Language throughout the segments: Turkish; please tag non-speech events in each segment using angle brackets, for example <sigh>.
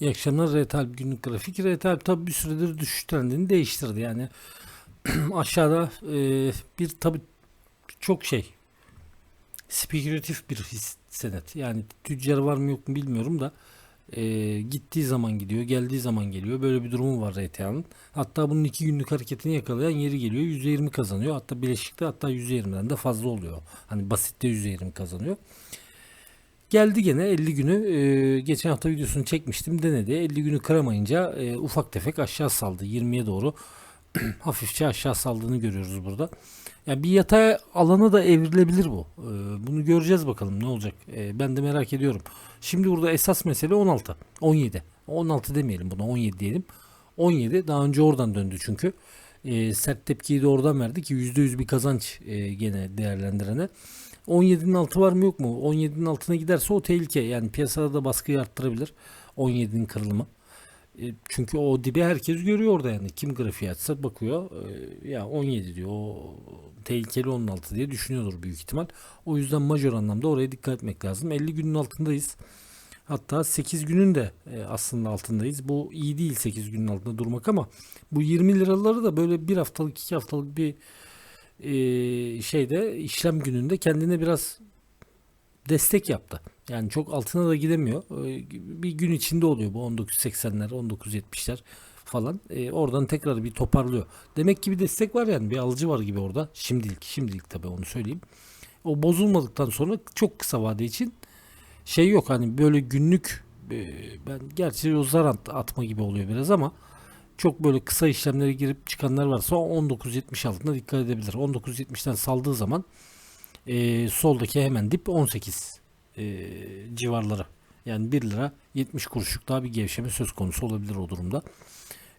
İyi akşamlar Retal günlük grafik. Retal tabi bir süredir düşüş trendini değiştirdi. Yani <clears throat> aşağıda e, bir tabi çok şey spekülatif bir his senet. Yani tüccar var mı yok mu bilmiyorum da e, gittiği zaman gidiyor, geldiği zaman geliyor. Böyle bir durumu var RTA'nın. Hatta bunun iki günlük hareketini yakalayan yeri geliyor. %20 kazanıyor. Hatta bileşikte hatta %20'den de fazla oluyor. Hani basitte %20 kazanıyor. Geldi gene 50 günü e, geçen hafta videosunu çekmiştim denedi 50 günü kıramayınca e, ufak tefek aşağı saldı 20'ye doğru <clears throat> hafifçe aşağı saldığını görüyoruz burada. Yani bir yatay alana da evrilebilir bu. E, bunu göreceğiz bakalım ne olacak. E, ben de merak ediyorum. Şimdi burada esas mesele 16, 17. 16 demeyelim buna 17 diyelim. 17 daha önce oradan döndü çünkü. E, sert tepkiyi de oradan verdi ki %100 bir kazanç e, gene değerlendirene. 17'nin altı var mı yok mu? 17'nin altına giderse o tehlike. Yani piyasada da baskıyı arttırabilir. 17'nin kırılımı. E, çünkü o dibi herkes görüyor orada yani. Kim grafiği açsa bakıyor. E, ya 17 diyor. O tehlikeli 16 diye düşünüyordur büyük ihtimal. O yüzden majör anlamda oraya dikkat etmek lazım. 50 günün altındayız. Hatta 8 günün de e, aslında altındayız. Bu iyi değil 8 günün altında durmak ama bu 20 liraları da böyle bir haftalık iki haftalık bir e, şeyde işlem gününde kendine biraz destek yaptı. Yani çok altına da gidemiyor. E, bir gün içinde oluyor bu 19.80'ler, 19.70'ler falan. Oradan tekrar bir toparlıyor. Demek ki bir destek var yani bir alıcı var gibi orada. Şimdilik, şimdilik tabii onu söyleyeyim. O bozulmadıktan sonra çok kısa vade için şey yok hani böyle günlük e, ben gerçi o zar at- atma gibi oluyor biraz ama çok böyle kısa işlemlere girip çıkanlar varsa 19.70 altında dikkat edebilir. 19.70'ten saldığı zaman e, soldaki hemen dip 18 e, civarları. Yani 1 lira 70 kuruşluk daha bir gevşeme söz konusu olabilir o durumda.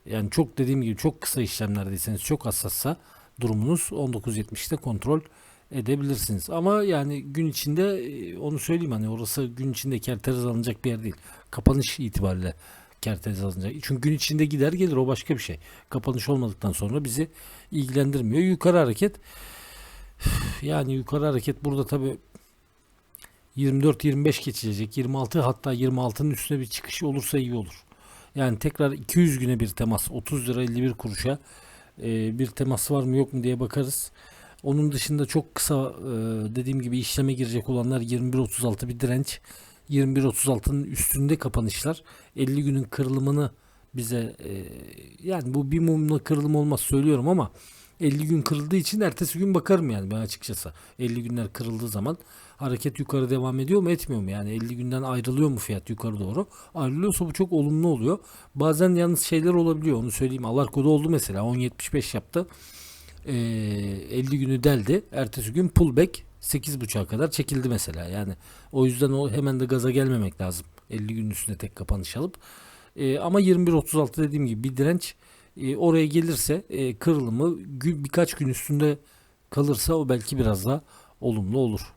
Yani çok dediğim gibi çok kısa işlemlerdeyseniz çok hassassa durumunuz 19.70'te kontrol edebilirsiniz. Ama yani gün içinde e, onu söyleyeyim hani orası gün içinde kerteriz alınacak bir yer değil. Kapanış itibariyle kerteriz alınacak. Çünkü gün içinde gider gelir o başka bir şey. Kapanış olmadıktan sonra bizi ilgilendirmiyor. Yukarı hareket <sighs> yani yukarı hareket burada tabi 24-25 geçilecek. 26 hatta 26'nın üstüne bir çıkış olursa iyi olur. Yani tekrar 200 güne bir temas 30 lira 51 kuruşa e, bir temas var mı yok mu diye bakarız. Onun dışında çok kısa e, dediğim gibi işleme girecek olanlar 21.36 bir direnç. 21.36'nın üstünde kapanışlar 50 günün kırılımını bize e, yani bu bir mumla kırılım olmaz söylüyorum ama 50 gün kırıldığı için ertesi gün bakarım yani ben açıkçası. 50 günler kırıldığı zaman hareket yukarı devam ediyor mu etmiyor mu? Yani 50 günden ayrılıyor mu fiyat yukarı doğru? Ayrılıyorsa bu çok olumlu oluyor. Bazen yalnız şeyler olabiliyor onu söyleyeyim. Alarko'da oldu mesela 10.75 yaptı. Ee, 50 günü deldi. Ertesi gün pullback 8.5'a kadar çekildi mesela. Yani o yüzden o hemen de gaza gelmemek lazım. 50 günün üstünde tek kapanış alıp. Ee, ama 21.36 dediğim gibi bir direnç e, oraya gelirse e, kırılımı gün, birkaç gün üstünde kalırsa o belki biraz daha olumlu olur.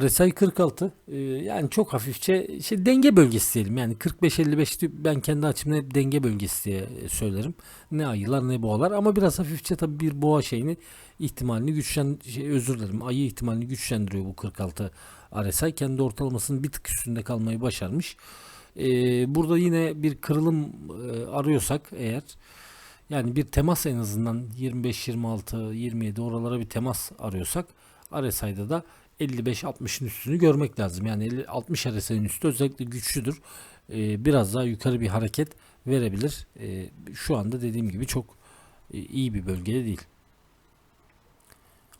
RSI 46 e, yani çok hafifçe şey denge bölgesi diyelim. Yani 45-55 ben kendi açımdan hep denge bölgesi diye e, söylerim. Ne ayılar ne boğalar ama biraz hafifçe tabii bir boğa şeyini ihtimalini güçlen şey, özür dilerim ayı ihtimalini güçlendiriyor bu 46 RSI kendi ortalamasının bir tık üstünde kalmayı başarmış. E, burada yine bir kırılım arıyorsak eğer yani bir temas en azından 25 26 27 oralara bir temas arıyorsak RSI'da da 55-60'ın üstünü görmek lazım. Yani 50, 60 RSI'nin üstü özellikle güçlüdür. Ee, biraz daha yukarı bir hareket verebilir. Ee, şu anda dediğim gibi çok e, iyi bir bölgede değil.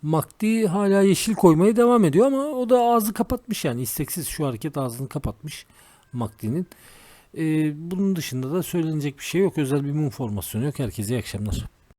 MACD hala yeşil koymaya devam ediyor ama o da ağzı kapatmış yani isteksiz şu hareket ağzını kapatmış MACD'nin. Ee, bunun dışında da söylenecek bir şey yok. Özel bir mum formasyonu yok. Herkese iyi akşamlar.